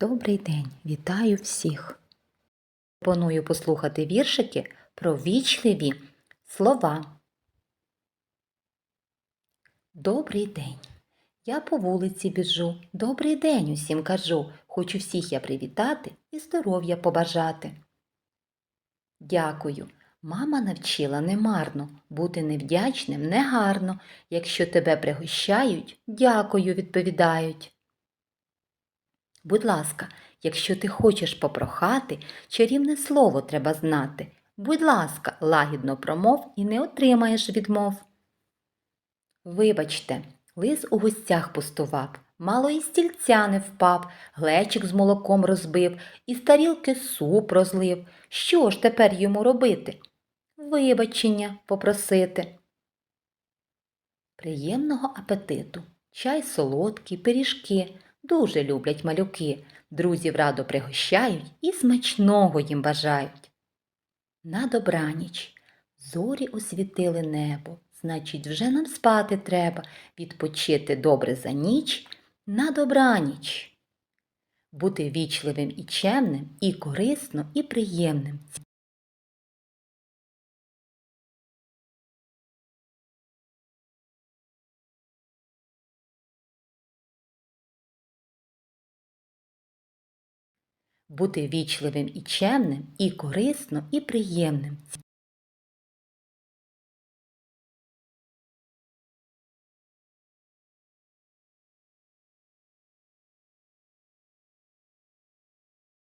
Добрий день, вітаю всіх. Пропоную послухати віршики про вічливі слова. Добрий день. Я по вулиці біжу. Добрий день усім кажу. Хочу всіх я привітати і здоров'я побажати. Дякую. Мама навчила немарно, бути невдячним негарно. Якщо тебе пригощають, дякую, відповідають. Будь ласка, якщо ти хочеш попрохати, чарівне слово треба знати. Будь ласка, лагідно промов і не отримаєш відмов. Вибачте, лис у гостях пустував, мало і стільця не впав, глечик з молоком розбив, і з тарілки суп розлив. Що ж тепер йому робити? Вибачення попросити. Приємного апетиту, чай солодкий, пиріжки дуже люблять малюки, друзів радо пригощають і смачного їм бажають. На добраніч зорі освітили небо, значить, вже нам спати треба, відпочити добре за ніч на добраніч. Бути вічливим і чемним, і корисно, і приємним. Бути вічливим і чемним, і корисно, і приємним.